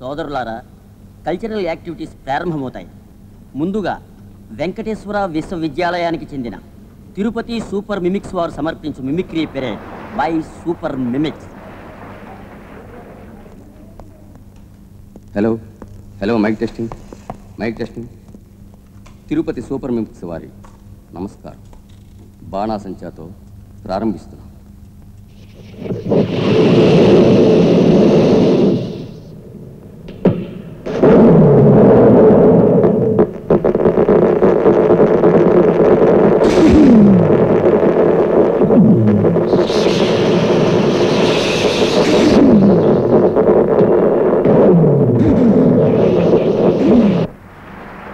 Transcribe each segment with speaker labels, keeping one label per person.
Speaker 1: సోదరులారా cultural activities ప్రారంభమవుతాయి. ముందుగా వెంకటేశ్వర విశ్వవిద్యాలయానికి చెందిన తిరుపతి సూపర్ మిమిక్స్ వారు సమర్పించు mimicry parade by super mimics.
Speaker 2: Hello hello mic testing mic testing Tirupati super mimics వారి నమస్కారం. బాణాసంచాతో ప్రారంభిస్తున్నాం.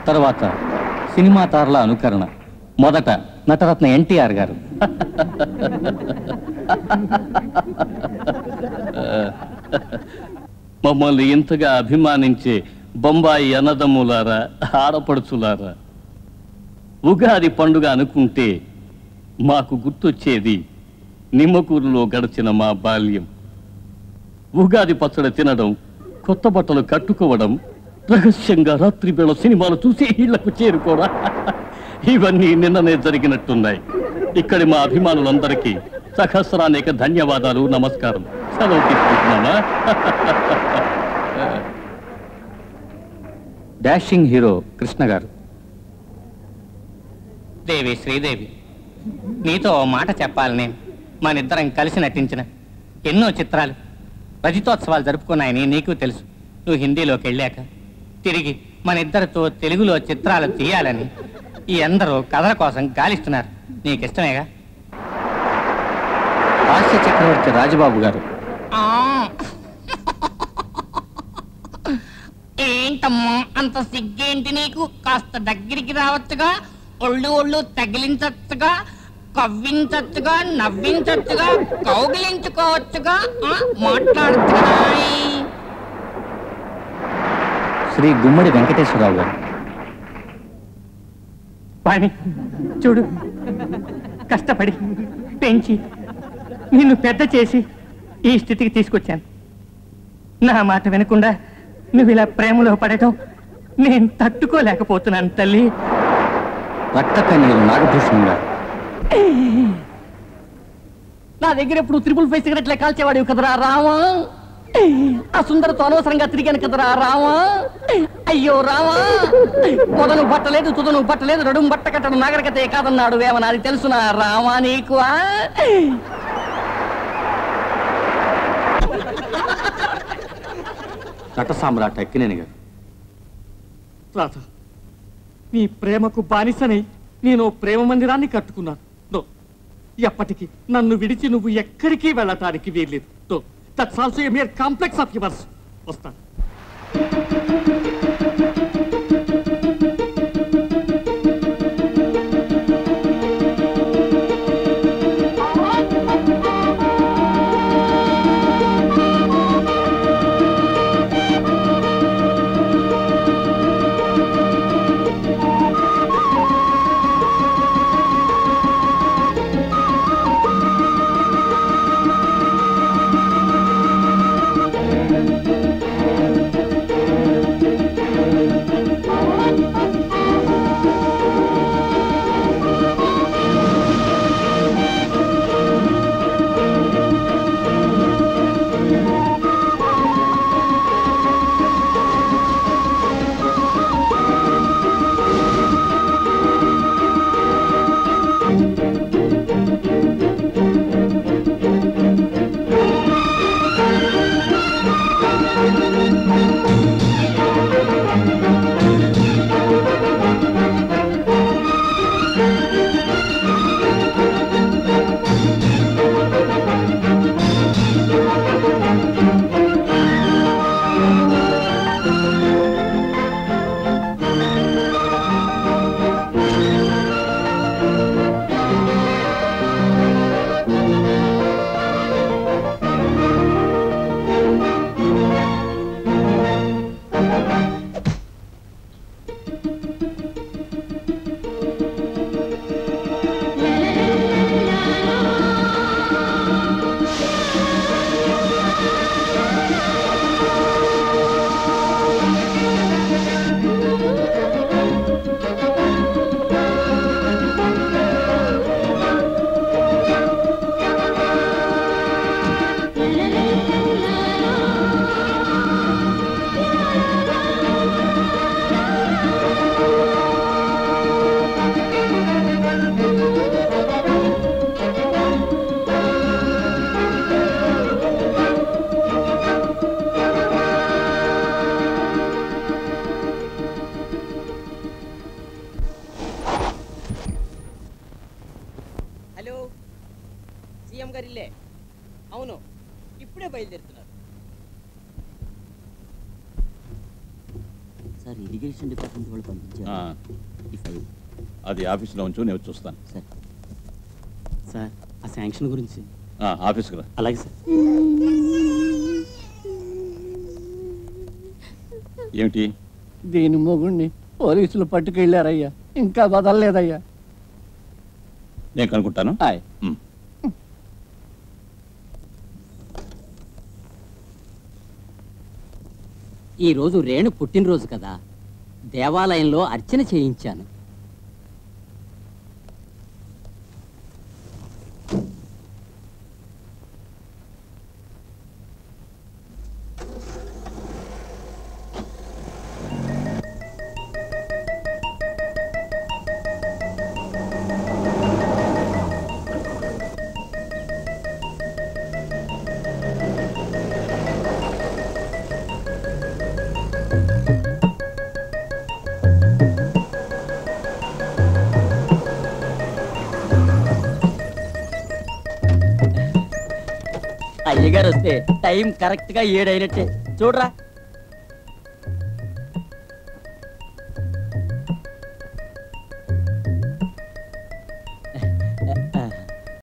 Speaker 3: తర్వాత సినిమా తారల అనుకరణ. మొదట నటరత్న ఎన్టీఆర్ గారు. మమ్మల్ని ఇంతగా అభిమానించే బొంబాయి అన్నదమ్ములారా ఆడపడుచులారా ఉగాది పండుగ అనుకుంటే మాకు గుర్తొచ్చేది నిమ్మకూరులో గడిచిన మా బాల్యం. ఉగాది పచ్చడి తినడం కొత్త బట్టలు కట్టుకోవడం రహస్యంగా రాత్రి వేళ సినిమాలు చూసి ఇళ్ళకు చేరుకోవడం ఇవన్నీ నిన్ననే జరిగినట్టున్నాయి. ఇక్కడి మా అభిమానులందరికీ సహస్రానేక ధన్యవాదాలు నమస్కారం. సెలవు తీసుకుంటున్నామా డాషింగ్ హీరో కృష్ణ గారు.
Speaker 4: దేవి శ్రీదేవి నీతో ఓ మాట చెప్పాలి నేను. మనిద్దరం కలిసి నటించిన ఎన్నో చిత్రాలు. రజితోత్సవాలు జరుపుకున్నాయని నీకు తెలుసు. నువ్వు హిందీలోకి వెళ్ళాక తిరిగి మన ఇద్దరితో తెలుగులో చిత్రాలు తీయాలని ఈ అందరూ కథల కోసం గాలిస్తున్నారు. నీకు ఇష్టమేగా
Speaker 3: హాస్య చక్రవర్తి రాజబాబు గారు.
Speaker 4: ఏంటమ్మా అంత సిగ్గేంటి నీకు? కాస్త దగ్గరికి రావచ్చుగా ఒళ్ళు ఒళ్ళు తగిలించచ్చుగా కవ్వించచ్చుగా నవ్వించచ్చుగా కౌగిలించుకోవచ్చుగా ఆ, మాట్లాడచ్చుగా
Speaker 3: శ్రీ గుమ్మడి వెంకటేశ్వరరావు గారు.
Speaker 4: వాణి చూడు. కష్టపడి పెంచి నిన్ను పెద్ద చేసి ఈ స్థితికి తీసుకొచ్చాను. నా మాట వినకుండా నువ్వు ఇలా ప్రేమలో పడటం నేను తట్టుకోలేకపోతున్నాను తల్లి.
Speaker 3: రక్త కన్నీరు నాగభూషణం గారు.
Speaker 4: నా దగ్గర ఎప్పుడు త్రిపుల్ ఫైవ్ సిగరెట్లే కాల్చేవాడివి కదరా రావా? ఆ సుందరతో అనవసరంగా తిరిగాను కదరా రావా? అయ్యో రావా? పొదను బట్టలేదు తుదను బట్టలేదు నడుము బట్ట కట్టడం నాగరికతే కాదన్నాడు వేమన అది తెలుసునా? రావా నీకు?
Speaker 3: నట సామ్రాట్ అక్కినేని గారు.
Speaker 5: రాధ నీ ప్రేమకు బానిసనై నేను ప్రేమ మందిరాన్ని కట్టుకున్నాను. నో ఎప్పటికీ నన్ను విడిచి నువ్వు ఎక్కడికి వెళ్ళటానికి వీల్లేదు. That's also a mere complex of yours, Ostan. CM
Speaker 6: గారి ఇల్లే అవును ఇప్పుడే బయలుదేరుతున్నారు.
Speaker 1: సార్ ఇరిగేషన్ డిపార్ట్మెంట్ వాళ్ళు పంపించారు.
Speaker 6: అది ఆఫీస్లో ఉంచు నేను చూస్తాను
Speaker 1: సార్.
Speaker 7: సార్ ఆ శాంక్షన్ గురించి.
Speaker 6: ఆఫీస్కి రా
Speaker 7: అలాగే సార్.
Speaker 6: ఏమిటి?
Speaker 7: దీని మొగుడిని పోలీసులు పట్టుకెళ్ళారయ్యా. ఇంకా వదలలేదయ్యా.
Speaker 6: నేను కనుక్కుంటాను.
Speaker 7: హాయ్
Speaker 6: ఈరోజు
Speaker 1: ఈ రోజు రేణు పుట్టినరోజు కదా. దేవాలయంలో అర్చన చేయించాను. అయ్యగారు వస్తే టైం కరెక్ట్గా ఏడైనట్టే. చూడరా.